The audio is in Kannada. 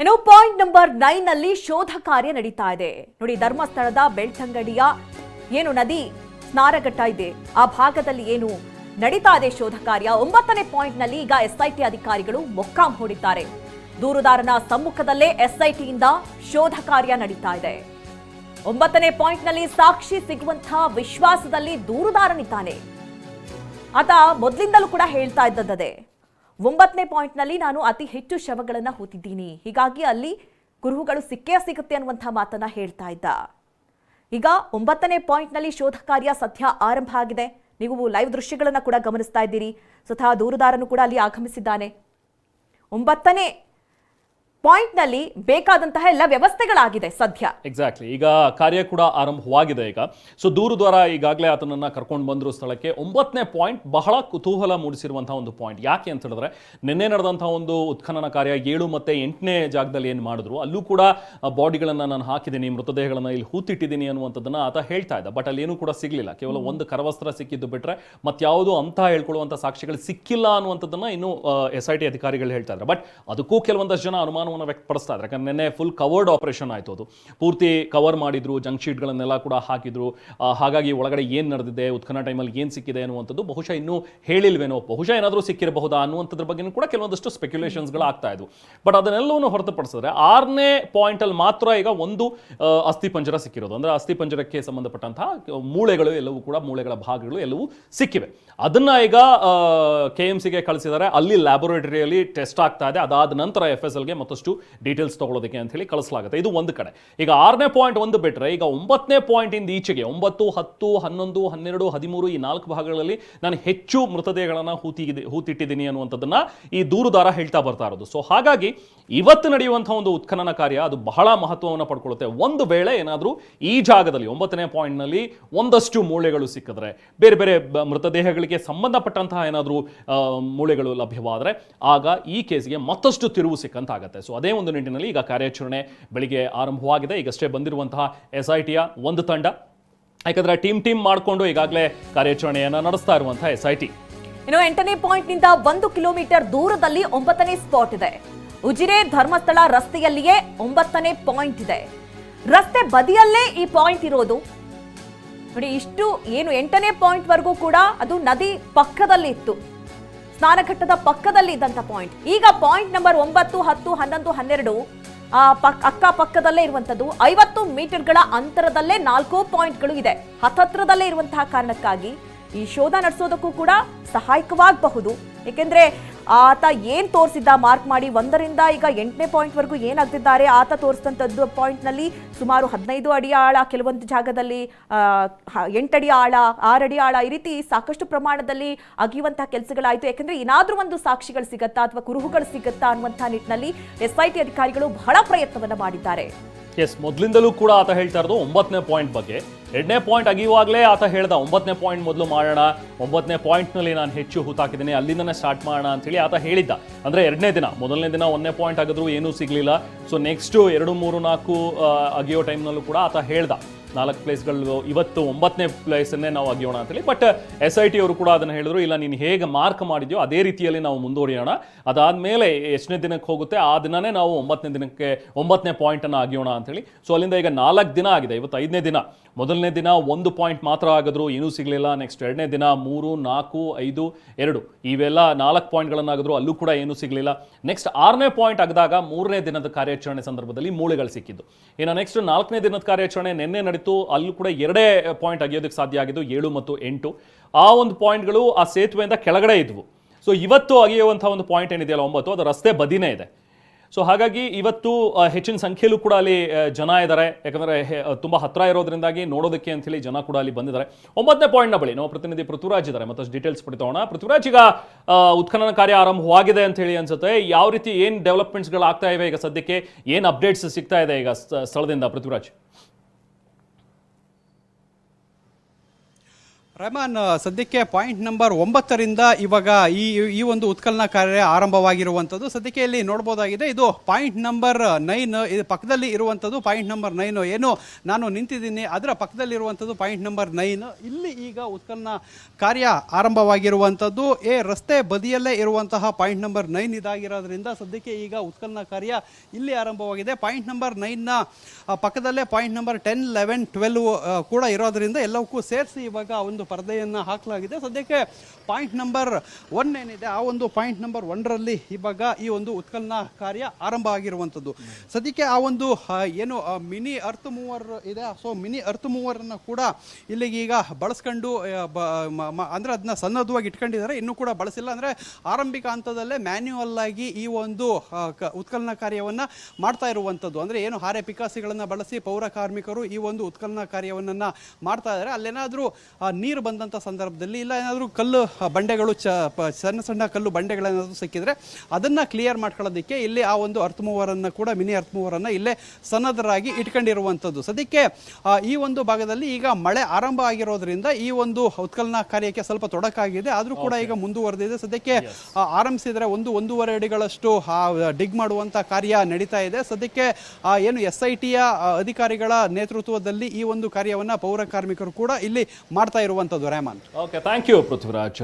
ಇನ್ನು ಪಾಯಿಂಟ್ ನಂಬರ್ ನೈನ್ ಅಲ್ಲಿ ಶೋಧ ಕಾರ್ಯ ನಡೀತಾ ಇದೆ. ನೋಡಿ, ಧರ್ಮಸ್ಥಳದ ಬೆಳ್ತಂಗಡಿಯ ಏನು ನದಿ ಸ್ನಾರಘಟ್ಟ ಇದೆ. ಆ ಭಾಗದಲ್ಲಿ ಏನು ನಡೀತಾ ಇದೆ ಶೋಧ ಕಾರ್ಯ? ಒಂಬತ್ತನೇ ಪಾಯಿಂಟ್ನಲ್ಲಿ ಈಗ ಎಸ್ಐಟಿ ಅಧಿಕಾರಿಗಳು ಮೊಕ್ಕಾಂ ಹೂಡಿದ್ದಾರೆ. ದೂರುದಾರನ ಸಮ್ಮುಖದಲ್ಲೇ ಎಸ್ಐಟಿಯಿಂದ ಶೋಧ ಕಾರ್ಯ ನಡೀತಾ ಇದೆ. ಒಂಬತ್ತನೇ ಪಾಯಿಂಟ್ನಲ್ಲಿ ಸಾಕ್ಷಿ ಸಿಗುವಂತಹ ವಿಶ್ವಾಸದಲ್ಲಿ ದೂರುದಾರನಿದ್ದಾನೆ. ಆತ ಮೊದಲಿಂದಲೂ ಕೂಡ ಹೇಳ್ತಾ ಇದ್ದದ್ದೇ. ಒಂಬತ್ತನೇ ಪಾಯಿಂಟ್ನಲ್ಲಿ ನಾನು ಅತಿ ಹೆಚ್ಚು ಶವಗಳನ್ನು ಹೊತ್ತಿದ್ದೀನಿ ಹೀಗಾಗಿ ಅಲ್ಲಿ ಕುರುಹುಗಳು ಸಿಕ್ಕೇ ಸಿಗುತ್ತೆ ಅನ್ನುವಂಥ ಮಾತನ್ನ ಹೇಳ್ತಾ ಇದ್ದ. ಈಗ ಒಂಬತ್ತನೇ ಪಾಯಿಂಟ್ನಲ್ಲಿ ಶೋಧ ಕಾರ್ಯ ಸದ್ಯ ಆರಂಭ ಆಗಿದೆ. ನೀವು ಲೈವ್ ದೃಶ್ಯಗಳನ್ನು ಕೂಡ ಗಮನಿಸ್ತಾ ಇದ್ದೀರಿ. ಸ್ವತಃ ದೂರುದಾರನು ಕೂಡ ಅಲ್ಲಿ ಆಗಮಿಸಿದ್ದಾನೆ. ಒಂಬತ್ತನೇ ಪಾಯಿಂಟ್ನಲ್ಲಿ ಬೇಕಾದಂತಹ ಎಲ್ಲ ವ್ಯವಸ್ಥೆಗಳಾಗಿದೆ ಸದ್ಯ. ಎಕ್ಸಾಕ್ಟ್ಲಿ ಈಗ ಕಾರ್ಯ ಕೂಡ ಆರಂಭವಾಗಿದೆ ಈಗ. ಸೊ ದೂರುದ್ವಾರ ಈಗಾಗಲೇ ಆತನನ್ನು ಕರ್ಕೊಂಡು ಬಂದ್ರು ಸ್ಥಳಕ್ಕೆ. ಒಂಬತ್ತನೇ ಪಾಯಿಂಟ್ ಬಹಳ ಕುತೂಹಲ ಮೂಡಿಸಿರುವಂತಹ ಒಂದು ಪಾಯಿಂಟ್. ಯಾಕೆ ಅಂತ ಹೇಳಿದ್ರೆ ನಿನ್ನೆ ನಡೆದಂತಹ ಒಂದು ಉತ್ಖನನ ಕಾರ್ಯ ಏಳು ಮತ್ತೆ ಎಂಟನೇ ಜಾಗದಲ್ಲಿ ಏನು ಮಾಡಿದ್ರು ಅಲ್ಲೂ ಕೂಡ ಬಾಡಿಗಳನ್ನು ನಾನು ಹಾಕಿದ್ದೀನಿ ಮೃತದೇಹಗಳನ್ನ ಇಲ್ಲಿ ಹೂತಿಟ್ಟಿದ್ದೀನಿ ಅನ್ನುವಂಥದ್ದನ್ನ ಆತ ಹೇಳ್ತಾ ಇದ್ದ. ಬಟ್ ಅಲ್ಲಿ ಏನೂ ಕೂಡ ಸಿಗಲಿಲ್ಲ. ಕೇವಲ ಒಂದು ಕರವಸ್ತ್ರ ಸಿಕ್ಕಿದ್ದು ಬಿಟ್ರೆ ಮತ್ಯಾವುದು ಅಂತ ಹೇಳ್ಕೊಳ್ಳುವಂಥ ಸಾಕ್ಷಿಗಳು ಸಿಕ್ಕಿಲ್ಲ ಅನ್ನುವಂಥದ್ದನ್ನ ಇನ್ನು ಎಸ್ ಐ ಟಿ ಅಧಿಕಾರಿಗಳು ಹೇಳ್ತಾ ಇದ್ದಾರೆ ಬಟ್ ಅದಕ್ಕೂ ಕೆಲವೊಂದಷ್ಟು ಜನ ಅನುಮಾನವನ್ನು ವ್ಯಕ್ತಪಡಿಸ್ತಾ ಇದ್ದಾರೆ. ಯಾಕಂದ್ರೆ ನಿನ್ನೆ ಫುಲ್ ಕವರ್ಡ್ ಆಪರೇಷನ್ ಆಯಿತು ಅದು. ಪೂರ್ತಿ ಕವರ್ ಮಾಡಿದ್ರು ಜಂಕ್ ಶೀಟ್ಗಳನ್ನೆಲ್ಲ ಕೂಡ ಹಾಕಿದ್ರು. ಹಾಗಾಗಿ ಒಳಗಡೆ ಏನು ನಡೆದಿದೆ ಉತ್ಖನ ಟೈಮಲ್ಲಿ ಏನು ಸಿಕ್ಕಿದೆ ಅನ್ನುವಂಥದ್ದು ಬಹುಶಃ ಇನ್ನೂ ಹೇಳಿಲ್ವೇನೋ, ಬಹುಶಃ ಏನಾದರೂ ಸಿಕ್ಕಿರಬಹುದಾ ಅನ್ನುವಂಥದ್ರ ಬಗ್ಗೆ ಕೂಡ ಕೆಲವೊಂದಷ್ಟು ಸ್ಪೆಕ್ಯುಲೇಷನ್ಸ್ಗಳು ಆಗ್ತಾ ಇದ್ವು. ಬಟ್ ಅದನ್ನೆಲ್ಲವನ್ನು ಹೊರತುಪಡಿಸಿದ್ರೆ ಆರನೇ ಪಾಯಿಂಟಲ್ಲಿ ಮಾತ್ರ ಈಗ ಒಂದು ಅಸ್ಥಿ ಪಂಜರ ಸಿಕ್ಕಿರೋದು. ಅಂದರೆ ಅಸ್ಥಿ ಪಂಜರಕ್ಕೆ ಸಂಬಂಧಪಟ್ಟಂತಹ ಮೂಳೆಗಳು ಎಲ್ಲವೂ ಕೂಡ ಮೂಳೆಗಳ ಭಾಗಗಳು ಎಲ್ಲವೂ ಸಿಕ್ಕಿವೆ. ಅದನ್ನ ಈಗ ಕೆ ಎಂ ಸಿಗೆ ಕಳಿಸಿದ್ದಾರೆ. ಅಲ್ಲಿ ಲ್ಯಾಬೊರೇಟರಿಯಲ್ಲಿ ಟೆಸ್ಟ್ ಆಗ್ತಾ ಇದೆ. ಅದಾದ ನಂತರ ಎಫ್ ಎಸ್ ಎಲ್ಗೆ ಮತ್ತಷ್ಟು ಡೀಟೇಲ್ಸ್ ತಗೊಳ್ಳೋದಕ್ಕೆ ಅಂತ ಹೇಳಿ ಕಳಿಸಲಾಗುತ್ತೆ. ಇದು ಒಂದು ಕಡೆ. ಈಗ ಆರನೇ ಪಾಯಿಂಟ್ ಒಂದು ಬಿಟ್ಟರೆ ಈಗ ಒಂಬತ್ತನೇ ಪಾಯಿಂಟ್ ಇಂದ ಈಚೆಗೆ ಒಂಬತ್ತು, ಹತ್ತು, ಹನ್ನೊಂದು, ಹನ್ನೆರಡು, ಹದಿಮೂರು ಈ ನಾಲ್ಕು ಭಾಗಗಳಲ್ಲಿ ನಾನು ಹೆಚ್ಚು ಮೃತದೇಹಗಳನ್ನು ಹೂತಿಗಿದೆ, ಹೂತಿಟ್ಟಿದ್ದೀನಿ ಅನ್ನುವಂಥದ್ದನ್ನ ಈ ದೂರುದಾರ ಹೇಳ್ತಾ ಬರ್ತಾ ಇರೋದು. ಸೊ ಹಾಗಾಗಿ ಇವತ್ತು ನಡೆಯುವಂತಹ ಒಂದು ಉತ್ಖನನ ಕಾರ್ಯ ಅದು ಬಹಳ ಮಹತ್ವವನ್ನು ಪಡ್ಕೊಳ್ಳುತ್ತೆ ಒಂದು ವೇಳೆ ಏನಾದರೂ ಈ ಜಾಗದಲ್ಲಿ ಒಂಬತ್ತನೇ ಪಾಯಿಂಟ್ನಲ್ಲಿ ಒಂದಷ್ಟು ಮೂಳೆಗಳು ಸಿಕ್ಕಿದ್ರೆ, ಬೇರೆ ಬೇರೆ ಮೃತದೇಹಗಳಿಗೆ ಸಂಬಂಧಪಟ್ಟಂತಹ ಏನಾದರೂ ಮೂಳೆಗಳು ಲಭ್ಯವಾದರೆ ಆಗ ಈ ಕೇಸ್ಗೆ ಮತ್ತಷ್ಟು ತಿರುವು ಸಿಕ್ಕಂತಾಗತ್ತೆ. ಸೊ ಅದೇ ಒಂದು ನಿಟ್ಟಿನಲ್ಲಿ ಈಗ ಕಾರ್ಯಾಚರಣೆ ಬೆಳಿಗ್ಗೆ ಆರಂಭವಾಗಿದೆ. ಈಗಷ್ಟೇ ಬಂದಿರುವಂತಹ ಎಸ್ ಐ ಟಿಯ ಒಂದು ತಂಡ. ಯಾಕಂದ್ರೆ ಟೀಮ್ ಟೀಮ್ ಮಾಡಿಕೊಂಡು ಈಗಾಗಲೇ ಕಾರ್ಯಾಚರಣೆಯನ್ನು ನಡೆಸ್ತಾ ಇರುವಂತಹ ಎಸ್ ಐ ಟಿ ಇನ್ನು ಎಂಟನೇ ಪಾಯಿಂಟ್ನಿಂದ ಒಂದು ಕಿಲೋಮೀಟರ್ ದೂರದಲ್ಲಿ ಒಂಬತ್ತನೇ ಸ್ಪಾಟ್ ಇದೆ. ಉಜಿರೆ ಧರ್ಮಸ್ಥಳ ರಸ್ತೆಯಲ್ಲಿಯೇ ಒಂಬತ್ತನೇ ಪಾಯಿಂಟ್ ಇದೆ. ರಸ್ತೆ ಬದಿಯಲ್ಲೇ ಈ ಪಾಯಿಂಟ್ ಇರೋದು. ನೋಡಿ, ಇಷ್ಟು ಏನು ಎಂಟನೇ ಪಾಯಿಂಟ್ ವರೆಗೂ ಕೂಡ ಅದು ನದಿ ಪಕ್ಕದಲ್ಲಿ ಇತ್ತು. ಸ್ನಾನಘಟ್ಟದ ಪಕ್ಕದಲ್ಲಿ ಇದ್ದಂತ ಪಾಯಿಂಟ್ ಈಗ ಪಾಯಿಂಟ್ ನಂಬರ್ ಒಂಬತ್ತು, ಹತ್ತು, ಹನ್ನೊಂದು, ಹನ್ನೆರಡು, ಆ ಪಕ್, ಅಕ್ಕ ಪಕ್ಕದಲ್ಲೇ ಇರುವಂತದ್ದು ಐವತ್ತು ಮೀಟರ್ಗಳ ಅಂತರದಲ್ಲೇ ನಾಲ್ಕು ಪಾಯಿಂಟ್ಗಳು ಇದೆ. ಹತ್ತತ್ರದಲ್ಲೇ ಇರುವಂತಹ ಕಾರಣಕ್ಕಾಗಿ ಈ ಶೋಧ ನಡೆಸೋದಕ್ಕೂ ಕೂಡ ಸಹಾಯಕವಾಗಬಹುದು. ಏಕೆಂದ್ರೆ ಆತ ಏನ್ ತೋರಿಸಿದ್ದ ಮಾರ್ಕ್ ಮಾಡಿ ಒಂದರಿಂದ ಈಗ ಎಂಟನೇ ಪಾಯಿಂಟ್ ವರೆಗೂ ಏನಾಗ್ತಿದ್ದಾರೆ? ಆತ ತೋರಿಸಿದಂಥದ್ದು ಪಾಯಿಂಟ್ನಲ್ಲಿ ಸುಮಾರು ಹದಿನೈದು ಅಡಿ ಆಳ, ಕೆಲವೊಂದು ಜಾಗದಲ್ಲಿ ಎಂಟಡಿ ಆಳ ಆರಡಿ ಆಳ ಈ ರೀತಿ ಸಾಕಷ್ಟು ಪ್ರಮಾಣದಲ್ಲಿ ಅಗಿಯುವಂತಹ ಕೆಲಸಗಳಾಯಿತು. ಯಾಕಂದ್ರೆ ಏನಾದರೂ ಒಂದು ಸಾಕ್ಷಿಗಳು ಸಿಗತ್ತಾ ಅಥವಾ ಕುರುಹುಗಳು ಸಿಗತ್ತಾ ಅನ್ನುವಂಥ ನಿಟ್ಟಿನಲ್ಲಿ ಎಸ್ಐಟಿ ಅಧಿಕಾರಿಗಳು ಬಹಳ ಪ್ರಯತ್ನವನ್ನು ಮಾಡಿದ್ದಾರೆ. ಎಸ್ ಮೊದಲಿಂದಲೂ ಕೂಡ ಆತ ಹೇಳ್ತಾ ಇರೋದು ಒಂಬತ್ತನೇ ಪಾಯಿಂಟ್ ಬಗ್ಗೆ. ಎರಡನೇ ಪಾಯಿಂಟ್ ಅಗಿಯುವಾಗಲೇ ಆತ ಹೇಳ್ದ, ಒಂಬತ್ತನೇ ಪಾಯಿಂಟ್ ಮೊದಲು ಮಾಡೋಣ, ಒಂಬತ್ತನೇ ಪಾಯಿಂಟ್ನಲ್ಲಿ ನಾನು ಹೆಚ್ಚು ಹೂತಾಕಿದ್ದೀನಿ ಅಲ್ಲಿಂದನೇ ಸ್ಟಾರ್ಟ್ ಮಾಡೋಣ ಅಂತೇಳಿ ಆತ ಹೇಳಿದ್ದ. ಅಂದರೆ ಎರಡನೇ ದಿನ, ಮೊದಲನೇ ದಿನ ಒಂದನೇ ಪಾಯಿಂಟ್ ಆಗಿದ್ರು ಏನೂ ಸಿಗಲಿಲ್ಲ. ಸೊ ನೆಕ್ಸ್ಟು ಎರಡು, ಮೂರು, ನಾಲ್ಕು ಅಗಿಯೋ ಟೈಮ್ನಲ್ಲೂ ಕೂಡ ಆತ ಹೇಳ್ದ. ನಾಲ್ಕು ಪ್ಲೇಸ್ಗಳು, ಇವತ್ತು ಒಂಬತ್ತನೇ ಪ್ಲೇಸನ್ನೇ ನಾವು ಅಗಿಯೋಣ ಅಂತೇಳಿ. ಬಟ್ ಎಸ್ ಐ ಟಿ ಅವರು ಕೂಡ ಅದನ್ನು ಹೇಳಿದ್ರು, ಇಲ್ಲ, ನೀನು ಹೇಗೆ ಮಾರ್ಕ್ ಮಾಡಿದ್ಯೋ ಅದೇ ರೀತಿಯಲ್ಲಿ ನಾವು ಮುಂದುವರಿಯೋಣ. ಅದಾದಮೇಲೆ ಎಷ್ಟನೇ ದಿನಕ್ಕೆ ಹೋಗುತ್ತೆ, ಆ ದಿನನೇ ನಾವು ಒಂಬತ್ತನೇ ದಿನಕ್ಕೆ, ಒಂಬತ್ತನೇ ಪಾಯಿಂಟನ್ನು ಅಗಿಯೋಣ ಅಂತೇಳಿ. ಸೊ ಅಲ್ಲಿಂದ ಈಗ ನಾಲ್ಕು ದಿನ ಆಗಿದೆ, ಇವತ್ತು ಐದನೇ ದಿನ. ಮೊದಲನೇ ದಿನ ಒಂದು ಪಾಯಿಂಟ್ ಮಾತ್ರ ಆಗಿದ್ರು ಏನೂ ಸಿಗಲಿಲ್ಲ. ನೆಕ್ಸ್ಟ್ ಎರಡನೇ ದಿನ ಮೂರು, ನಾಲ್ಕು, ಐದು, ಎರಡು. ಇವೆಲ್ಲ ನಾಲ್ಕು ಪಾಯಿಂಟ್ಗಳನ್ನಾಗಿದ್ರು, ಅಲ್ಲೂ ಕೂಡ ಏನೂ ಸಿಗಲಿಲ್ಲ. ನೆಕ್ಸ್ಟ್ ಆರನೇ ಪಾಯಿಂಟ್ ಆಗದಾಗ ಮೂರನೇ ದಿನದ ಕಾರ್ಯಾಚರಣೆ ಸಂದರ್ಭದಲ್ಲಿ ಮೂಳೆಗಳು ಸಿಕ್ಕಿದ್ದು. ಇನ್ನು ನೆಕ್ಸ್ಟ್ ನಾಲ್ಕನೇ ದಿನದ ಕಾರ್ಯಾಚರಣೆ ನಿನ್ನೆ ನಡೀತು. ಅಲ್ಲೂ ಕೂಡ ಎರಡೇ ಪಾಯಿಂಟ್ ಅಗಿಯೋದಕ್ಕೆ ಸಾಧ್ಯ ಆಗಿದ್ದು ಏಳು ಮತ್ತು ಎಂಟು. ಆ ಒಂದು ಪಾಯಿಂಟ್ಗಳು ಆ ಸೇತುವೆಯಿಂದ ಕೆಳಗಡೆ ಇದ್ವು. ಸೊ ಇವತ್ತು ಅಗಿಯುವಂಥ ಒಂದು ಪಾಯಿಂಟ್ ಏನಿದೆಯಲ್ಲ ಒಂಬತ್ತು? ಅದು ರಸ್ತೆ ಬದಿನೇ ಇದೆ. ಸೊ ಹಾಗಾಗಿ ಇವತ್ತು ಹೆಚ್ಚಿನ ಸಂಖ್ಯೆಯಲ್ಲೂ ಕೂಡ ಅಲ್ಲಿ ಜನ ಇದ್ದಾರೆ ಯಾಕಂದರೆ ತುಂಬ ಹತ್ರ ಇರೋದ್ರಿಂದಾಗಿ ನೋಡೋದಕ್ಕೆ ಅಂತೇಳಿ ಜನ ಕೂಡ ಅಲ್ಲಿ ಬಂದಿದ್ದಾರೆ. ಒಂಬತ್ತನೇ ಪಾಯಿಂಟ್ನ ಬಳಿ ನಾವು ಪ್ರತಿನಿಧಿ ಪೃಥ್ವಿರಾಜ್ ಇದ್ದಾರೆ. ಮತ್ತಷ್ಟು ಡೀಟೇಲ್ಸ್ ಪಡಿತೋಣ ಪೃಥ್ವಿರಾಜ್, ಈಗ ಉತ್ಖನನ ಕಾರ್ಯ ಆರಂಭವಾಗಿದೆ ಅಂತ ಹೇಳಿ ಅನ್ಸುತ್ತೆ. ಯಾವ ರೀತಿ ಏನು ಡೆವಲಪ್ಮೆಂಟ್ಸ್ಗಳು ಆಗ್ತಾ ಇವೆ ಈಗ ಸದ್ಯಕ್ಕೆ? ಏನು ಅಪ್ಡೇಟ್ಸ್ ಸಿಗ್ತಾ ಇದೆ ಈಗ ಸ್ಥಳದಿಂದ ಪೃಥ್ವಿರಾಜ್? ರೆಹಮಾನ್ ಸದ್ಯಕ್ಕೆ ಪಾಯಿಂಟ್ ನಂಬರ್ ಒಂಬತ್ತರಿಂದ ಇವಾಗ ಈ ಈ ಒಂದು ಉತ್ಕಲನ ಕಾರ್ಯ ಆರಂಭವಾಗಿರುವಂಥದ್ದು. ಸದ್ಯಕ್ಕೆ ಇಲ್ಲಿ ನೋಡ್ಬೋದಾಗಿದೆ, ಇದು ಪಾಯಿಂಟ್ ನಂಬರ್ ನೈನ್ ಇದು ಪಕ್ಕದಲ್ಲಿ ಇರುವಂಥದ್ದು ಪಾಯಿಂಟ್ ನಂಬರ್ ನೈನ್ ಏನು? ನಾನು ನಿಂತಿದ್ದೀನಿ, ಅದರ ಪಕ್ಕದಲ್ಲಿ ಇರುವಂಥದ್ದು ಪಾಯಿಂಟ್ ನಂಬರ್ ನೈನ್ ಇಲ್ಲಿ ಈಗ ಉತ್ಕಲನ ಕಾರ್ಯ ಆರಂಭವಾಗಿರುವಂಥದ್ದು. ಏ ರಸ್ತೆ ಬದಿಯಲ್ಲೇ ಇರುವಂತಹ ಪಾಯಿಂಟ್ ನಂಬರ್ ನೈನ್ ಇದಾಗಿರೋದ್ರಿಂದ ಸದ್ಯಕ್ಕೆ ಈಗ ಉತ್ಕಲನ ಕಾರ್ಯ ಇಲ್ಲಿ ಆರಂಭವಾಗಿದೆ. ಪಾಯಿಂಟ್ ನಂಬರ್ ನೈನ್ನ ಪಕ್ಕದಲ್ಲೇ point number ten eleven twelve ಕೂಡ ಇರೋದ್ರಿಂದ ಎಲ್ಲವಕ್ಕೂ ಸೇರಿಸಿ ಇವಾಗ ಒಂದು ಪರದೆಯನ್ನು ಹಾಕಲಾಗಿದೆ. ಸದ್ಯಕ್ಕೆ ಪಾಯಿಂಟ್ ನಂಬರ್ ಒನ್ ಏನಿದೆ ಆ ಒಂದು ಪಾಯಿಂಟ್ ನಂಬರ್ ಒನ್ರಲ್ಲಿ ಇವಾಗ ಈ ಒಂದು ಉತ್ಕಲನ ಕಾರ್ಯ ಆರಂಭ ಆಗಿರುವಂಥದ್ದು. ಸದ್ಯಕ್ಕೆ ಆ ಒಂದು ಏನು ಮಿನಿ ಅರ್ತ್ ಮೂವರ್ ಇದೆ. ಸೊ ಮಿನಿ ಅರ್ತ್ ಮೂವರನ್ನು ಕೂಡ ಇಲ್ಲಿಗೆ ಈಗ ಬಳಸ್ಕೊಂಡು ಅಂದ್ರೆ ಅದನ್ನ ಸನ್ನದ್ಧವಾಗಿ ಇಟ್ಕೊಂಡಿದ್ದಾರೆ. ಇನ್ನೂ ಕೂಡ ಬಳಸಿಲ್ಲ. ಅಂದ್ರೆ ಆರಂಭಿಕ ಹಂತದಲ್ಲೇ ಮ್ಯಾನ್ಯುವಲ್ ಆಗಿ ಈ ಒಂದು ಉತ್ಕಲನ ಕಾರ್ಯವನ್ನ ಮಾಡ್ತಾ ಇರುವಂಥದ್ದು. ಅಂದ್ರೆ ಏನು ಹಾರೆ ಪಿಕಾಸಿಗಳನ್ನು ಬಳಸಿ ಪೌರ ಕಾರ್ಮಿಕರು ಈ ಒಂದು ಉತ್ಕಲನ ಕಾರ್ಯವನ್ನ ಮಾಡ್ತಾ ಇದ್ದಾರೆ. ಅಲ್ಲೇನಾದರೂ ಆ, ನೀರು ಬಂದಂಥ ಸಂದರ್ಭದಲ್ಲಿ ಇಲ್ಲ ಏನಾದರೂ ಕಲ್ಲು ಬಂಡೆಗಳು ಚ ಸಣ್ಣ ಸಣ್ಣ ಕಲ್ಲು ಬಂಡೆಗಳೇನಾದರೂ ಸಿಕ್ಕಿದ್ರೆ ಅದನ್ನ ಕ್ಲಿಯರ್ ಮಾಡ್ಕೊಳ್ಳೋದಕ್ಕೆ ಇಲ್ಲಿ ಆ ಒಂದು ಅರ್ಥ ಮೂವರನ್ನು ಕೂಡ ಮಿನಿ ಅರ್ಥ ಮೂವರನ್ನು ಇಲ್ಲೇ ಸನ್ನದ್ಧರಾಗಿ ಇಟ್ಕೊಂಡಿರುವಂಥದ್ದು ಸದ್ಯಕ್ಕೆ ಈ ಒಂದು ಭಾಗದಲ್ಲಿ ಈಗ ಮಳೆ ಆರಂಭ ಆಗಿರೋದ್ರಿಂದ ಈ ಒಂದು ಉತ್ಕಲನ ಕಾರ್ಯಕ್ಕೆ ಸ್ವಲ್ಪ ತೊಡಕಾಗಿದೆ. ಆದರೂ ಕೂಡ ಈಗ ಮುಂದುವರೆದಿದೆ. ಸದ್ಯಕ್ಕೆ ಆರಂಭಿಸಿದರೆ ಒಂದು ಒಂದೂವರೆ ಅಡಿಗಳಷ್ಟು ಡಿಗ್ ಮಾಡುವಂತ ಕಾರ್ಯ ನಡೀತಾ ಇದೆ. ಸದ್ಯಕ್ಕೆ ಏನು ಎಸ್ ಐ ಟಿಯ ಅಧಿಕಾರಿಗಳ ನೇತೃತ್ವದಲ್ಲಿ ಈ ಒಂದು ಕಾರ್ಯವನ್ನ ಪೌರ ಕಾರ್ಮಿಕರು ಕೂಡ ಇಲ್ಲಿ ಮಾಡ್ತಾ ಇರುವಂತದ್ದು Rehman okay thank you Prithviraj